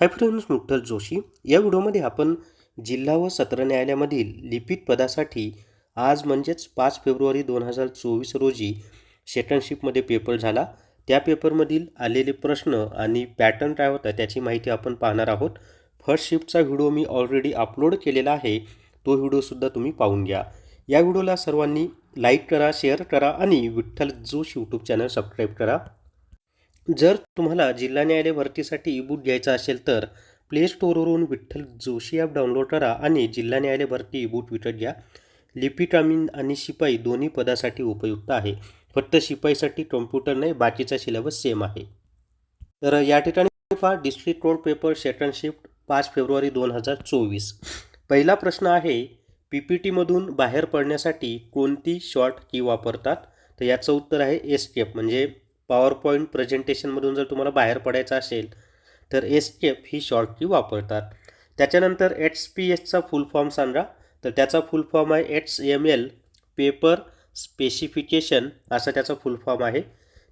Hi friends मुक्तल Joshi. या व्हिडिओमध्ये आपण जिल्हा व सत्र न्यायालयामधील लिपिक पदासाठी आज म्हणजेच पाच फेब्रुवारी दोन हजार चोवीस रोजी सेटनशिपमध्ये पेपर झाला. त्या पेपरमधील आलेले प्रश्न आणि पॅटर्न काय होता त्याची माहिती आपण पाहणार आहोत. फर्स्ट शिफ्टचा व्हिडिओ मी ऑलरेडी अपलोड केलेला आहे. तो व्हिडिओसुद्धा तुम्ही पाहून घ्या. या व्हिडिओला सर्वांनी लाईक करा शेअर करा आणि Vitthal Josh YouTube channel subscribe करा. जर तुम्हाला जिल्हा न्यायालय भरतीसाठी ई बुक घ्यायचा असेल तर प्ले स्टोअरवरून विठ्ठल जोशी ॲप डाउनलोड करा आणि जिल्हा न्यायालय भरती ई बुक विकत घ्या. लिपिक आणि शिपाई दोन्ही पदासाठी उपयुक्त आहे. फक्त शिपाईसाठी कॉम्प्युटर नाही बाकीचा सिलेबस सेम आहे. तर या ठिकाणी पहा district road paper second shift पाच फेब्रुवारी दोन हजार चोवीस. पहिला प्रश्न आहे पी पी टीमधून बाहेर पडण्यासाठी कोणती शॉर्ट की वापरतात? तर याचं उत्तर आहे एस्केप म्हणजे पॉवर पॉईंट प्रेझेंटेशनमधून जर तुम्हाला बाहेर पडायचं असेल तर एस्केप ही शॉर्ट की वापरतात. त्याच्यानंतर एच पी एसचा फुल फॉर्म सांगा. तर त्याचा फुल फॉर्म आहे H M L paper specification असा त्याचा फुल फॉर्म आहे.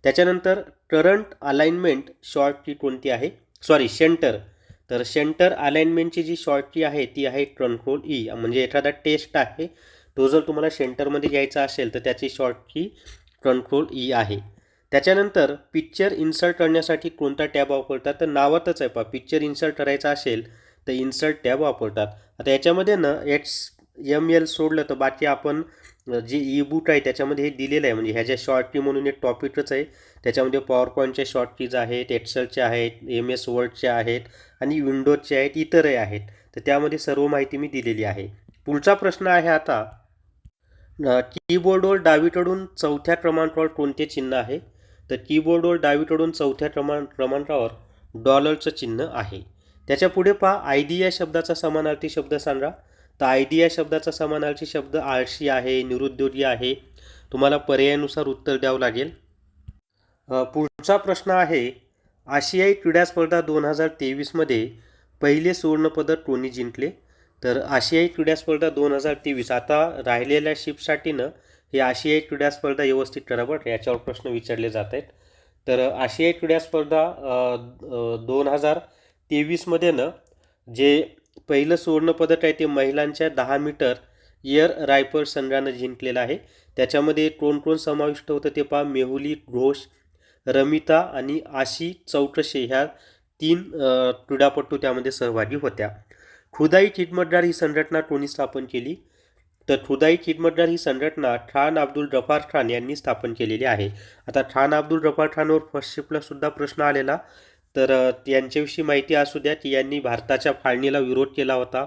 त्याच्यानंतर करंट अलाइनमेंट शॉर्ट की कोणती आहे? Sorry centre. तर सेंटर अलाइनमेंटची जी शॉर्ट की आहे ती आहे कंट्रोल ई e. म्हणजे एखादा टेस्ट आहे तो जर तुम्हाला सेंटरमध्ये घ्यायचा असेल तर त्याची शॉर्ट की कंट्रोल ई e आहे. त्याच्यानंतर पिक्चर इन्सर्ट करण्यासाठी कोणता टॅब वापरतात? तर नावातच आहे पा पिक्चर इन्सर्ट करायचा असेल तर इन्सर्ट टॅब वापरतात. आता याच्यामध्ये ना एच एम एल सोडलं तर बाकी आपण जे ई बुक आहे त्याच्यामध्ये हे दिलेलं आहे. म्हणजे ह्याच्या शॉर्ट की म्हणून एक टॉपिकच आहे त्याच्यामध्ये पॉवर पॉईंटचे शॉर्ट कीज आहेत एक्सेलचे आहेत एम एस वर्डचे आहेत आणि विंडोजचे आहेत इतरही आहेत. तर त्यामध्ये सर्व माहिती मी दिलेली आहे. पुढचा प्रश्न आहे आता कीबोर्डवर डावीकडून चौथ्या क्रमांकावर कोणते चिन्ह आहे? तर कीबोर्डवर डावीकडून चौथ्या क्रमां क्रमांकावर डॉलरचं चिन्ह आहे. त्याच्या पुढे पहा आय डी या शब्दाचा समानार्थी शब्द सांगा. तर आय डी या शब्दाचा समानार्थी शब्द आळशी आहे निरुद्योगी आहे. तुम्हाला पर्यायानुसार उत्तर द्यावं लागेल. पुढचा प्रश्न आहे आशियाई क्रीडा स्पर्धा दोन हजार तेवीसमध्ये पहिले सुवर्णपदक कोणी जिंकले? तर आशियाई क्रीडा स्पर्धा दोन हजार तेवीस आता राहिलेल्या शिपसाठीनं ही आशियाई क्रीडा स्पर्धा व्यवस्थित करा बरं याच्यावर प्रश्न विचारले जात आहेत. तर आशियाई क्रीडा स्पर्धा दोन हजार तेवीसमध्ये ना जे पहिलं सुवर्णपदक आहे ते महिलांच्या दहा मीटर एअर रायफल संघानं जिंकलेलं आहे. त्याच्यामध्ये कोण कोण समाविष्ट होतं ते पहा. मेहुली घोष रमिता आणि आशी चौकशे ह्या तीन क्रीडापटू त्यामध्ये सहभागी होत्या. खुदाई खिदमतदार ही संघटना कोणी स्थापन केली? तर खुदाई खिदमतदार ही संघटना खान अब्दुल रफार खान यांनी स्थापन केलेली आहे. आता खान अब्दुल रफार खानवर फर्स्ट सुद्धा प्रश्न आलेला. तर यांच्याविषयी माहिती असू द्या की यांनी भारताच्या फाळणीला विरोध केला होता.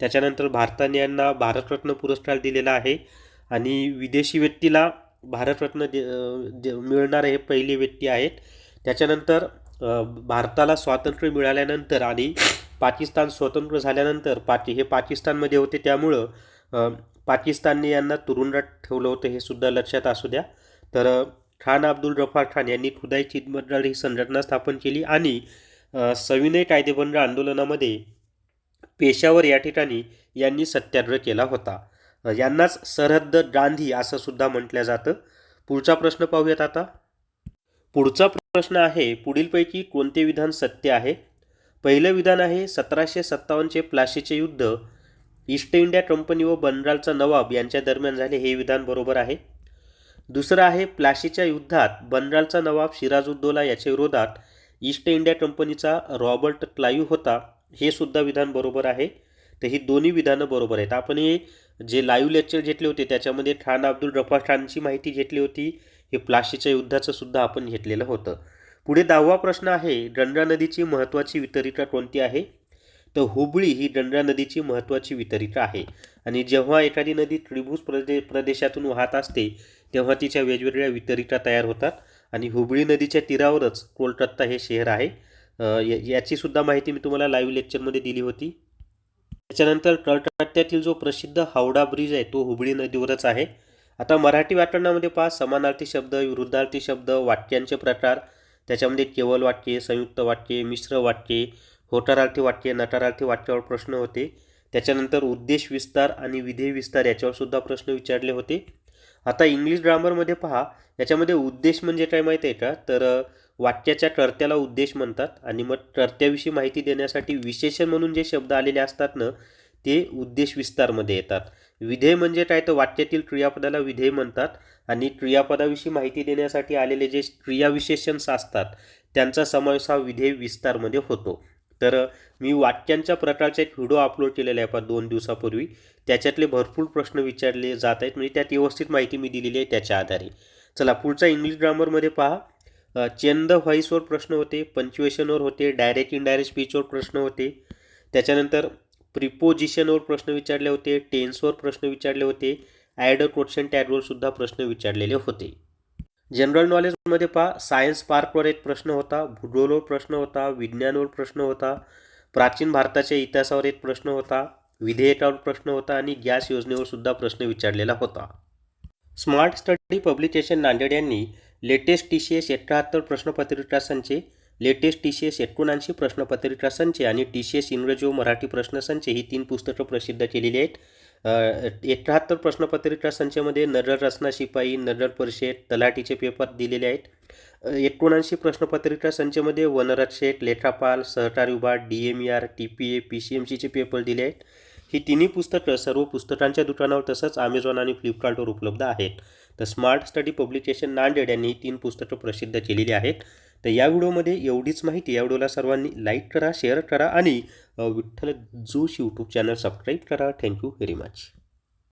त्याच्यानंतर भारताने यांना भारतरत्न पुरस्कार दिलेला आहे आणि विदेशी व्यक्तीला भारतरत्न दे दे- मिळणारे हे पहिले व्यक्ती आहेत. त्याच्यानंतर भारताला स्वातंत्र्य मिळाल्यानंतर आणि पाकिस्तान स्वतंत्र झाल्यानंतर पाकी हे पाकिस्तानमध्ये होते त्यामुळं पाकिस्तानने यांना तुरुंगात ठेवलं होतं हे सुद्धा लक्षात असू द्या. तर खान अब्दुल रफार खान यांनी खुदाई चिदमतदार ही संघटना स्थापन केली आणि सविनय कायदेभंग आंदोलनामध्ये पेशावर या ठिकाणी यांनी सत्याग्रह केला होता. यांनाच सरहद्द गांधी असं सुद्धा म्हटलं जातं. पुढचा प्रश्न पाहूयात आता. पुढचा प्रश्न आहे पुढीलपैकी कोणते विधान सत्य आहे? पहिलं विधान आहे सतराशे सत्तावन्नचे प्लाशीचे युद्ध. ईस्ट इंडिया कंपनी व बनरालचा नवाब यांच्या दरम्यान झाले हे विधान बरोबर आहे. दुसरं आहे प्लाशीच्या युद्धात बनरालचा नवाब सिराजुद्दौला याच्या विरोधात ईस्ट इंडिया कंपनीचा रॉबर्ट क्लायू होता हे सुद्धा विधान बरोबर आहे. तर ही दोन्ही विधानं बरोबर आहेत. आपण हे जे लाईव्ह लेक्चर घेतले होते त्याच्यामध्ये खान अब्दुल रफा खानची माहिती घेतली होती हे प्लाशीच्या युद्धाचं सुद्धा आपण घेतलेलं होतं. पुढे दहावा प्रश्न आहे गंगा नदीची महत्त्वाची वितरिका कोणती आहे? तर हुबळी ही गंगा नदीची महत्त्वाची वितरिका आहे. आणि जेव्हा एखादी नदी त्रिभुज प्रदे प्रदेशातून वाहत असते तेव्हा तिच्या वेगवेगळ्या वितरिका तयार होतात. आणि हुबळी नदीच्या तीरावरच कोलकाता हे शहर आहे. याचीसुद्धा या- माहिती मी तुम्हाला लाईव्ह लेक्चरमध्ये दिली होती. त्याच्यानंतर कलकत्त्यातील जो प्रसिद्ध हावडा ब्रिज आहे तो हुबळी नदीवरच आहे. आता मराठी व्याकरणामध्ये पहा समानार्थी शब्द विरुद्धार्थी शब्द वाक्यांचे प्रकार त्याच्यामध्ये केवल वाक्ये संयुक्त वाक्ये मिश्र वाक्ये होटारार्थी वाक्य नटारार्थी वाक्यावर प्रश्न होते. त्याच्यानंतर उद्देश विस्तार आणि विधेय विस्तार याच्यावर सुद्धा प्रश्न विचारले होते. आता इंग्लिश ग्रामरमध्ये पहा. याच्यामध्ये उद्देश म्हणजे काय माहीत आहे का? तर वाक्याच्या कर्त्याला उद्देश म्हणतात आणि मग कर्त्याविषयी माहिती देण्यासाठी विशेषण म्हणून जे शब्द आलेले असतात ना ते उद्देश विस्तारमध्ये येतात. विधेय म्हणजे काय? तर वाक्यातील क्रियापदाला विधेय म्हणतात आणि क्रियापदाविषयी माहिती देण्यासाठी आलेले जे क्रियाविशेषण असतात त्यांचा समावेश हा विधेय विस्तारमध्ये होतो. तर मी वाक्यांच्या प्रकारचा एक व्हिडिओ अपलोड केलेला आहे पण दोन दिवसापूर्वी. त्याच्यातले भरपूर प्रश्न विचारले जात आहेत. म्हणजे त्यात व्यवस्थित माहिती मी दिलेली आहे त्याच्या आधारे. चला पुढचा इंग्लिश ग्रामरमध्ये पहा. चेन द व्हॉईसवर प्रश्न होते पंच्युएशनवर होते डायरेक्ट इनडायरेक्ट स्पीचवर प्रश्न होते. त्याच्यानंतर प्रिपोजिशनवर प्रश्न विचारले होते टेन्सवर प्रश्न विचारले होते. ॲड क्वेश्चन टॅगवर सुद्धा प्रश्न विचारलेले होते. जनरल नॉलेजमध्ये पहा सायन्स पार्कवर एक प्रश्न होता भूगोलवर प्रश्न होता विज्ञानवर प्रश्न होता प्राचीन भारताच्या इतिहासावर एक प्रश्न होता विधेयकावर प्रश्न होता आणि गॅस योजनेवर सुद्धा प्रश्न विचारलेला होता. स्मार्ट स्टडी पब्लिकेशन नांदेड यांनी लेटेस्ट टी सी एस एकाहत्तर प्रश्नपत्रिका संचे लेटेस्ट टी सी एस एकोणऐंशी प्रश्नपत्रिका संचे आणि टी सी एस इंग्रजी व मराठी प्रश्नसंच ही तीन पुस्तकं प्रसिद्ध केलेली आहेत. एकाहत्तर प्रश्नपत्रिका संचामध्ये नरळ रचना शिपाई नगर परिषद तलाठीचे पेपर दिलेले आहेत. एकोणऐंशी प्रश्नपत्रिका संचामध्ये वनरक्षक लेखापाल सहकारी विभाग D M E R T P A P C M सीचे पेपर दिले आहेत. ही तिन्ही पुस्तकं सर्व पुस्तकांच्या दुकानावर तसंच अमेझॉन आणि फ्लिपकार्टवर उपलब्ध आहेत. तर स्मार्ट स्टडी पब्लिकेशन नांदेड यांनी ही तीन पुस्तकं प्रसिद्ध केलेली आहेत. तर या व्हिडिओमध्ये एवढीच माहिती. या व्हिडिओला सर्वांनी लाईक करा शेअर करा आणि Vitthal Josh YouTube channel subscribe करा. Thank you very much